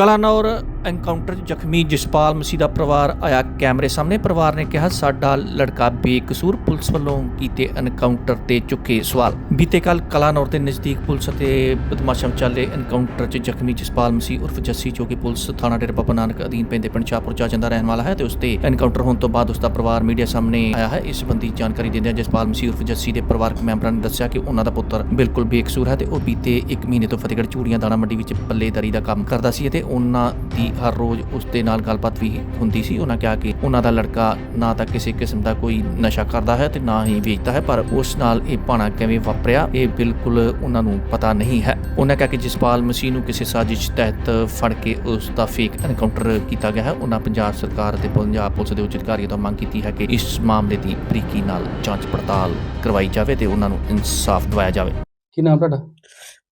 Kalanaur encounter 'ਚ ਜ਼ਖਮੀ ਜਸਪਾਲ ਮਸੀਹ ਦਾ ਪਰਿਵਾਰ ਆਇਆ ਕੈਮਰੇ ਸਾਹਮਣੇ। ਪਰਿਵਾਰ ਨੇ ਕਿਹਾ, ਸਾਡਾ ਲੜਕਾ ਬੇਕਸੂਰ ਪੁਲਿਸ ਵੱਲੋਂ ਕੀਤੇ ਐਨਕਾਊਂਟਰ ਤੇ ਚੁੱਕੇ ਸਵਾਲ। ਬੀਤੇ ਕੱਲ ਕਲਾਨੌਰ ਦੇ ਨਜ਼ਦੀਕ ਪੁਲਿਸ ਅਤੇ ਬਦਮਾਸ਼ਾਂ ਵਿਚਾਲੇ ਐਨਕਾਊਂਟਰ 'ਚ ਜ਼ਖਮੀ ਜਸਪਾਲ ਮਸੀਹ ਉਰਫ ਜੱਸੀ, ਜੋ ਕਿ ਪੁਲਿਸ ਥਾਣਾ ਡੇਰਾ ਬਾਬਾ ਨਾਨਕ ਅਧੀਨ ਪੈਂਦੇ ਪਿੰਡ ਸ਼ਾਹਪੁਰ ਚਾਚਨ ਦਾ ਰਹਿਣ ਵਾਲਾ ਹੈ ਤੇ ਉਸ ਤੇ ਐਨਕਾਊਂਟਰ ਹੋਣ ਤੋਂ ਬਾਅਦ ਉਸ ਦਾ ਪਰਿਵਾਰ ਮੀਡੀਆ ਸਾਹਮਣੇ ਆਇਆ ਹੈ। ਇਸ ਸੰਬੰਧੀ ਜਾਣਕਾਰੀ ਦਿੰਦਿਆਂ ਜਸਪਾਲ ਮਸੀਹ ਉਰਫ ਜੱਸੀ ਦੇ ਪਰਿਵਾਰਕ ਮੈਂਬਰਾਂ ਨੇ ਦੱਸਿਆ ਕਿ ਉਹਨਾਂ ਦਾ ਪੁੱਤਰ ਬਿਲਕੁਲ ਬੇਕਸੂਰ ਹੈ ਤੇ ਉਹ ਬੀਤੇ 1 ਮਹੀਨੇ ਤੋਂ ਫਤਿਹਗੜ੍ਹ ਚੂੜੀਆਂ ਦਾਣਾ ਮੰਡੀ ਵਿੱਚ ਪੱਲੇਦਾਰੀ ਦਾ ਕੰਮ ਕਰਦਾ ਸੀ ਅਤੇ ਉਹਨਾਂ ਦੀ ਹਰ ਰੋਜ਼ ਉਸ ਦੇ ਨਾਲ ਗੱਲਬਾਤ ਵੀ ਹੁੰਦੀ ਸੀ। ਉਹਨਾਂ ਕਿਹਾ ਕਿ ਉਹਨਾਂ ਦਾ ਲੜਕਾ ਨਾ ਤਾਂ ਕਿਸੇ ਕਿਸਮ ਦਾ ਕੋਈ ਨਸ਼ਾ ਕਰਦਾ ਹੈ ਤੇ ਨਾ ਹੀ ਵੇਚਦਾ ਹੈ ਪਰ ਉਸ ਨਾਲ ਇਹ ਭਾਣਾ ਕਿਵੇਂ ਵਾਪਰਿਆ ਇਹ ਬਿਲਕੁਲ ਉਹਨਾਂ ਨੂੰ ਪਤਾ ਨਹੀਂ ਹੈ। ਉਹਨਾਂ ਕਿਹਾ ਕਿ ਜਸਪਾਲ ਮਸੀਹ ਨੂੰ ਕਿਸੇ ਸਾਜ਼ਿਸ਼ ਤਹਿਤ ਫੜ ਕੇ ਉਸ ਦਾ ਫੇਕ ਐਨਕਾਊਂਟਰ ਕੀਤਾ ਗਿਆ ਹੈ। ਉਹਨਾਂ ਪੰਜਾਬ ਸਰਕਾਰ ਅਤੇ ਪੰਜਾਬ ਪੁਲਿਸ ਦੇ ਉੱਚ ਅਧਿਕਾਰੀਆਂ ਤੋਂ ਮੰਗ ਕੀਤੀ ਹੈ ਕਿ ਇਸ ਮਾਮਲੇ ਦੀ ਬਰੀਕੀ ਨਾਲ ਜਾਂਚ ਪੜਤਾਲ ਕਰਵਾਈ ਜਾਵੇ ਤੇ ਉਹਨਾਂ ਨੂੰ ਇਨਸਾਫ ਦਿਵਾਇਆ ਜਾਵੇ। ਕੀ ਨਾਮ ਤੁਹਾਡਾ?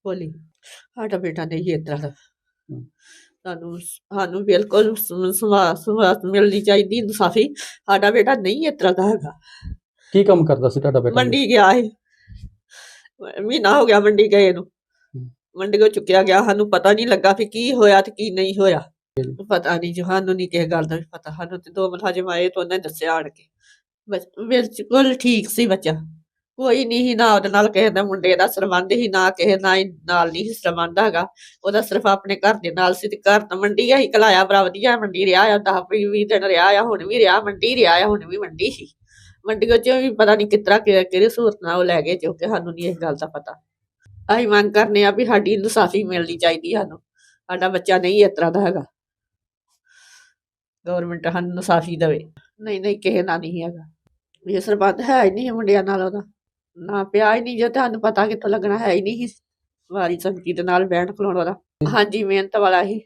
ਬੋਲੀ। ਸਾਡਾ ਬੇਟਾ ਨਹੀਂ ਇਸ ਤਰ੍ਹਾਂ ਦਾ। ਸਾਨੂੰ ਸਾਨੂੰ ਬਿਲਕੁਲ ਸਵਾਸ ਮਿਲਣੀ ਚਾਹੀਦੀ ਇਨਸਾਫੀ ਸਾਡਾ ਬੇਟਾ ਨਹੀਂ ਇਸ ਤਰ੍ਹਾਂ ਦਾ ਹੈਗਾ। ਕੀ ਕੰਮ ਕਰਦਾ ਸੀ ਤੁਹਾਡਾ ਬੇਟਾ ਮੰਡੀ ਗਿਆ ਹੈ ਮਹੀਨਾ ਹੋ ਗਿਆ ਮੰਡੀ ਗਏ ਨੂੰ। ਮੰਡੀ ਕੋ ਚੁੱਕਿਆ ਗਿਆ ਸਾਨੂੰ ਪਤਾ ਨਹੀਂ ਲੱਗਾ ਵੀ ਕੀ ਹੋਇਆ ਤੇ ਕੀ ਨਹੀਂ ਹੋਇਆ। ਪਤਾ ਨਹੀਂ ਜੋ ਸਾਨੂੰ ਨਹੀਂ ਕਿਸੇ ਗੱਲ ਦਾ ਵੀ ਪਤਾ। ਸਾਨੂੰ ਤੇ ਦੋ ਮੁਲਾਜ਼ਮ ਆਏ ਤਾਂ ਉਹਨੇ ਦੱਸਿਆ ਆਣ ਕੇ। ਬਿਲਕੁਲ ਠੀਕ ਸੀ ਬੱਚਾ। ਕੋਈ ਨਹੀਂ ਸੀ, ਨਾ ਉਹਦੇ ਨਾਲ ਕਿਸੇ ਦਾ ਮੁੰਡੇ ਦਾ ਸਰਬੰਧ ਹੀ ਨਾ ਕਿਸੇ ਨਾਲ ਨਾਲ ਨਹੀਂ ਸੀ ਸਰਬੰਧ ਹੈਗਾ। ਉਹਦਾ ਸਿਰਫ ਆਪਣੇ ਘਰ ਦੇ ਨਾਲ ਸੀ ਤੇ ਘਰ ਤਾਂ ਮੰਡੀ ਆ ਹੀ ਕਲਾਇਆ ਬੜਾ ਵਧੀਆ ਮੰਡੀ ਰਿਹਾ ਆ 10 ਵੀਹ ਦਿਨ ਰਿਹਾ ਆ, ਹੁਣ ਵੀ ਰਿਹਾ, ਮੰਡੀ ਰਿਹਾ ਆ, ਹੁਣ ਵੀ ਮੰਡੀ ਸੀ। ਮੰਡੀ ਵਿੱਚ ਵੀ ਪਤਾ ਨਹੀਂ ਕਿਤਰਾ ਕਿਹੜੇ ਸੂਰਤ ਨਾਲ ਉਹ ਲੈ ਗਏ, ਜੋ ਕਿ ਸਾਨੂੰ ਨਹੀਂ ਇਸ ਗੱਲ ਦਾ ਪਤਾ। ਅਸੀਂ ਮੰਗ ਕਰਨੇ ਆ ਵੀ ਸਾਡੀ ਇਨਸਾਫੀ ਮਿਲਣੀ ਚਾਹੀਦੀ ਸਾਨੂੰ। ਸਾਡਾ ਬੱਚਾ ਨਹੀਂ ਇਸ ਤਰ੍ਹਾਂ ਦਾ ਹੈਗਾ। ਗਵਰਨਮੈਂਟ ਸਾਨੂੰ ਇਨਸਾਫੀ ਦੇਵੇ। ਨਹੀਂ ਨਹੀਂ, ਕਿਸੇ ਨਾਲ ਨਹੀਂ ਹੈਗਾ। ਇਹ ਸਰਬੰਧ ਹੈ ਹੀ ਨਹੀਂ ਮੁੰਡਿਆਂ ਨਾਲ ਉਹਦਾ। ਨਾ ਪਿਆ ਹੀ ਨਹੀਂ ਜੇ ਤੁਹਾਨੂੰ ਪਤਾ ਕਿੱਥੋਂ ਲੱਗਣਾ ਹੈ ਹੀ ਨਹੀਂ ਸੀ। ਵਾਰੀ ਸੰਗਤੀ ਦੇ ਨਾਲ ਬੈਠ ਖਲੋਣ ਉਹਦਾ ਹਾਂਜੀ ਮਿਹਨਤ ਵਾਲਾ ਹੀ।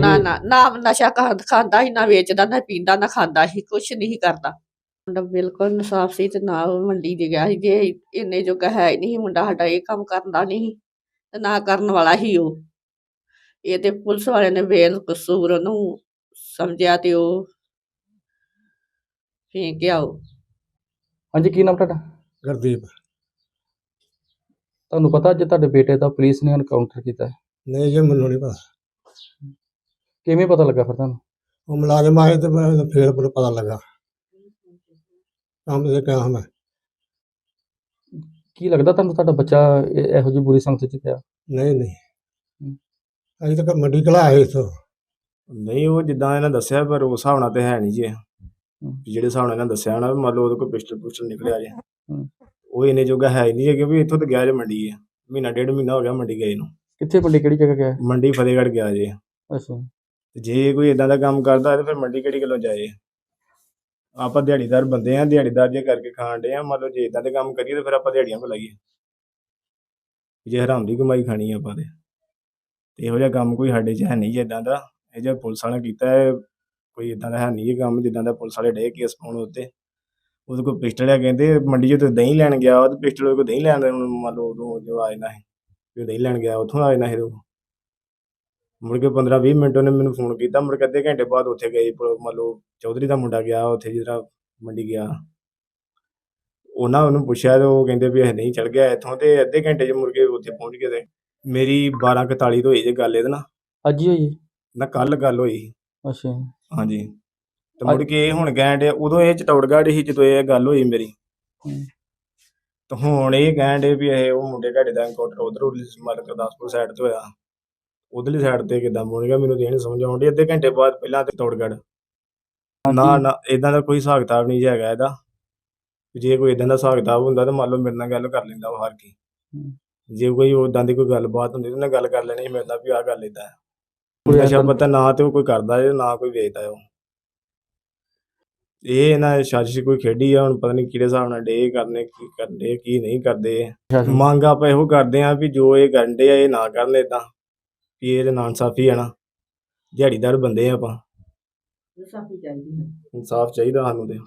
ਨਾ ਨਾ ਨਾ ਨਸ਼ਾ ਖਾ- ਖਾਂਦਾ ਹੀ ਨਾ ਵੇਚਦਾ ਨਾ ਪੀਂਦਾ ਨਾ ਖਾਂਦਾ ਹੀ ਕੁਛ ਨਹੀਂ ਕਰਦਾ। ਮੁੰਡਾ ਬਿਲਕੁਲ ਇਨਸਾਫ ਸੀ ਤੇ ਨਾ ਉਹ ਮੰਡੀ ਦੇ ਗਿਆ ਸੀ। ਜੇ ਇੰਨੇ ਜੋਗਾ ਹੈ ਹੀ ਨਹੀਂ ਸੀ ਮੁੰਡਾ ਸਾਡਾ ਇਹ ਕੰਮ ਕਰਦਾ ਨਹੀਂ ਸੀ ਤੇ ਨਾ ਕਰਨ ਵਾਲਾ ਹੀ ਉਹ। ਇਹ ਤੇ ਪੁਲਿਸ ਵਾਲਿਆਂ ਨੇ ਬੇਕਸੂਰ ਉਹਨੂੰ ਸਮਝਿਆ ਤੇ ਉਹ ਫੇਂਕਿਆ ਉਹ। ਹਾਂਜੀ ਕੀ ਨਾਮ ਤੁਹਾਡਾ? ਗੁਰਦੀਪ। ਤੁਹਾਨੂੰ ਪਤਾ ਅੱਜ ਤੁਹਾਡੇ ਬੇਟੇ ਦਾ ਪੁਲਿਸ ਨੇ ਐਨਕਾਊਂਟਰ ਕੀਤਾ ਹੈ। ਨਹੀਂ ਜੀ ਮੈਨੂੰ ਨਹੀਂ ਪਤਾ। ਕਿਵੇਂ ਪਤਾ ਲੱਗਾ ਫਿਰ ਤੁਹਾਨੂੰ? ਉਹ ਮੁਲਾਜ਼ਮ ਆਏ ਤੇ ਮੈਂ ਫੇਰ ਮੈਨੂੰ ਪਤਾ ਲੱਗਾ। ਕੰਮ ਤੇ ਕਿਹਾ ਮੈਂ। ਕੀ ਲੱਗਦਾ ਤੁਹਾਨੂੰ ਤੁਹਾਡਾ ਬੱਚਾ ਇਹ- ਇਹੋ ਜਿਹੀ ਬੁਰੀ ਸੰਗਤ ਚ ਪਿਆ? ਨਹੀਂ ਨਹੀਂ। ਅਜੇ ਤੱਕ ਮੰਡੀ ਕਲਾਇਆ ਇਥੋਂ। ਨਹੀਂ ਉਹ ਜਿੱਦਾਂ ਇਹਨਾਂ ਦੱਸਿਆ ਪਰ ਉਸ ਹਿਸਾਬ ਨਾਲ ਤੇ ਹੈ ਨਹੀਂ ਜੇ। ਵੀ ਜਿਹੜੇ ਹਿਸਾਬ ਨਾਲ ਇਹਨਾਂ ਦੱਸਿਆ ਨਾ ਮੰਨ ਲਓ ਉਹਦੇ ਕੋਲ ਪਿਸਟਲ ਪੁਸਟਲ ਨਿਕਲਿਆ ਜੇ। ਹੂੰ। ਉਹ ਇਹਨੇ ਜੋਗਾ ਹੈ ਹੀ ਨਹੀਂ ਹੈ ਕਿਉਂਕਿ ਇੱਥੋਂ ਤੇ ਗਿਆ ਜੇ ਮੰਡੀ ਹੈ ਮਹੀਨਾ ਡੇਢ ਮਹੀਨਾ ਹੋ ਗਿਆ ਮੰਡੀ ਗਏ ਨੂੰ। ਕਿੱਥੇ ਮੰਡੀ ਕਿਹੜੀ ਜਗ੍ਹਾ ਗਿਆ? ਮੰਡੀ ਫਤਿਹਗੜ੍ਹ ਗਿਆ ਜੇ। ਅੱਛਾ। ਤੇ ਜੇ ਕੋਈ ਇਦਾਂ ਦਾ ਕੰਮ ਕਰਦਾ ਹੈ ਤਾਂ ਫਿਰ ਮੰਡੀ ਕਿਹੜੀ ਗੱਲੋਂ ਜਾਏ? ਆਪਾਂ ਦਿਹਾੜੀਦਾਰ ਬੰਦੇ ਆ ਦਿਹਾੜੀਦਾਰ ਜੇ ਕਰਕੇ ਖਾਣ ਡੇ ਆ ਮੰਨ ਲਓ ਜੇ ਇਦਾਂ ਦੇ ਕੰਮ ਕਰੀਏ ਤਾਂ ਫਿਰ ਆਪਾਂ ਦਿਹਾੜੀਆਂ ਕੋ ਲਾਈਏ। ਜੇ ਹਰਾਮ ਦੀ ਕਮਾਈ ਖਾਣੀ ਆ ਆਪਾਂ ਤੇ। ਤੇ ਇਹੋ ਜਿਹਾ ਕੰਮ ਕੋਈ ਸਾਡੇ 'ਚ ਹੈ ਨਹੀਂ ਜੇ ਇਦਾਂ ਦਾ। ਇਹ ਜਿਹੜਾ ਪੁਲਿਸ ਵਾਲਿਆਂ ਕੀਤਾ ਹੈ ਕੋਈ ਇਦਾਂ ਦਾ ਹੈ ਨਹੀਂ ਇਹ ਕੰਮ ਜਿੱਦਾਂ ਦਾ ਪੁਲਿਸ ਵਾਲੇ ਡੇ ਕੇਸ ਪਾਉਣ ਉੱਤੇ। ਉਹਦੇ ਕੋਲ ਪਿਸਟਲ ਆ ਕਹਿੰਦੇ ਮੰਡੀ ਤੇ ਦਹੀਂ ਲੈਣ ਗਿਆ ਉਹ ਤੇ ਪਿਸਟਲ ਉਹਦੇ ਕੋਲ ਦਹੀਂ ਲੈਣ ਦਾ ਮੰਨ ਲਓ ਉਦੋਂ ਜੋ ਆਏ ਨਾ ਵੀ ਉਹ ਦਹੀਂ ਲੈਣ ਗਿਆ ਉੱਥੋਂ ਆਏ ਨਾ ਇਹ ਮੁੜ ਕੇ 15 20 ਮਿੰਟ ਉਹਨੇ ਮੈਨੂੰ ਫੋਨ ਕੀਤਾ ਮੁੜ ਕੇ ਅੱਧੇ ਘੰਟੇ ਬਾਅਦ ਉੱਥੇ ਗਏ ਮੰਨ ਲਓ ਚੌਧਰੀ ਦਾ ਮੁੰਡਾ ਗਿਆ ਉੱਥੇ ਜਿਹੜਾ ਮੰਡੀ ਗਿਆ। ਉਹਨਾਂ ਉਹਨੂੰ ਪੁੱਛਿਆ ਤੇ ਉਹ ਕਹਿੰਦੇ ਵੀ ਇਹ ਨਹੀਂ ਚੜ ਗਿਆ ਇੱਥੋਂ ਤੇ ਅੱਧੇ ਘੰਟੇ 'ਚ ਮੁੜ ਕੇ ਉੱਥੇ ਪਹੁੰਚ ਗਏ ਤੇ। ਮੇਰੀ 12:41 ਤੋਂ ਹੋਈ ਜੇ ਗੱਲ ਇਹਦੇ ਨਾਲ। ਅੱਜ ਹੀ ਹੋਈ? ਨਾ ਕੱਲ ਗੱਲ ਹੋਈ ਅੱਛਾ। ਹਾਂਜੀ। ਤੇ ਮੁੜ ਕੇ ਇਹ ਹੁਣ ਕਹਿਣ ਡਿਆ ਉਦੋਂ ਇਹ ਚਟੌੜਗੜ੍ਹ ਸੀ ਜਦੋਂ ਇਹ ਗੱਲ ਹੋਈ ਮੇਰੀ। ਹੂੰ। ਤੇ ਹੁਣ ਇਹ ਕਹਿਣ ਡੇ ਵੀ ਇਹ ਉਹ ਮੁੰਡੇ ਤੁਹਾਡੇ ਦਾ ਐਨਕਾਊਂਟਰ ਉਧਰ ਮਤਲਬ ਗੁਰਦਾਸਪੁਰ ਸਾਈਡ ਤੇ ਹੋਇਆ। ਉਧਰਲੀ ਸਾਈਡ ਤੇ ਕਿਦਾਂ ਮੁੜੇਗਾ ਮੈਨੂੰ ਨਹੀਂ ਸਮਝ ਆਉਂਦੀ ਅੱਧੇ ਘੰਟੇ ਬਾਅਦ ਪਹਿਲਾਂ ਤੇ ਚਟੌੜਗੜ੍ਹ। ਨਾ ਨਾ ਇਦਾਂ ਦਾ ਕੋਈ ਹਿਸਾਬ ਕਿਤਾਬ ਨਹੀਂ ਜੀ ਹੈਗਾ ਇਹਦਾ। ਜੇ ਕੋਈ ਇਦਾਂ ਦਾ ਹਿਸਾਬ ਕਿਤਾਬ ਹੁੰਦਾ ਤਾਂ ਮੰਨ ਲਓ ਮੇਰੇ ਨਾਲ ਗੱਲ ਕਰ ਲੈਂਦਾ ਉਹ ਹਰ ਕੀ। ਹੂੰ। ਜੇ ਕੋਈ ਉਦਾਂ ਦੀ ਕੋਈ ਗੱਲਬਾਤ ਹੁੰਦੀ ਤਾਂ ਉਹਨੇ ਗੱਲ ਕਰ ਲੈਣੀ ਮੇਰੇ ਨਾਲ ਵੀ ਆਹ ਗੱਲ ਇਦਾਂ ਕੋਈ ਨਸ਼ਾ ਐਸਾ- ਪਤਾ ਨਾ ਤੇ ਉਹ ਕੋਈ ਕਰਦਾ ਹੈ ਨਾ ਕੋਈ ਵੇਚਦਾ ਉਹ। ਇਹ ਇਹਨਾਂ ਸਾਜ਼ਿਸ਼ ਕੋਈ ਖੇਡੀ ਆ ਹੁਣ ਪਤਾ ਨਹੀਂ ਕਿਹੜੇ ਹਿਸਾਬ ਨਾਲ ਡੇ ਕਰਨੇ ਕੀ ਕਰਦੇ ਕੀ ਨਹੀਂ ਕਰਦੇ। ਮੰਗ ਆਪਾਂ ਇਹੋ ਕਰਦੇ ਆ ਵੀ ਜੋ ਇਹ ਕਰਦੇ ਆ ਇਹ ਨਾ ਕਰਨ ਇਦਾਂ ਵੀ ਇਹਦੇ ਨਾਂ ਇਨਸਾਫੀ ਆ ਨਾ। ਦਿਹਾੜੀਦਾਰ ਬੰਦੇ ਆ ਆਪਾਂ। ਇਨਸਾਫੀ ਚਾਹੀਦੀ ਹੈ। ਇਨਸਾਫ ਚਾਹੀਦਾ ਸਾਨੂੰ ਤੇ।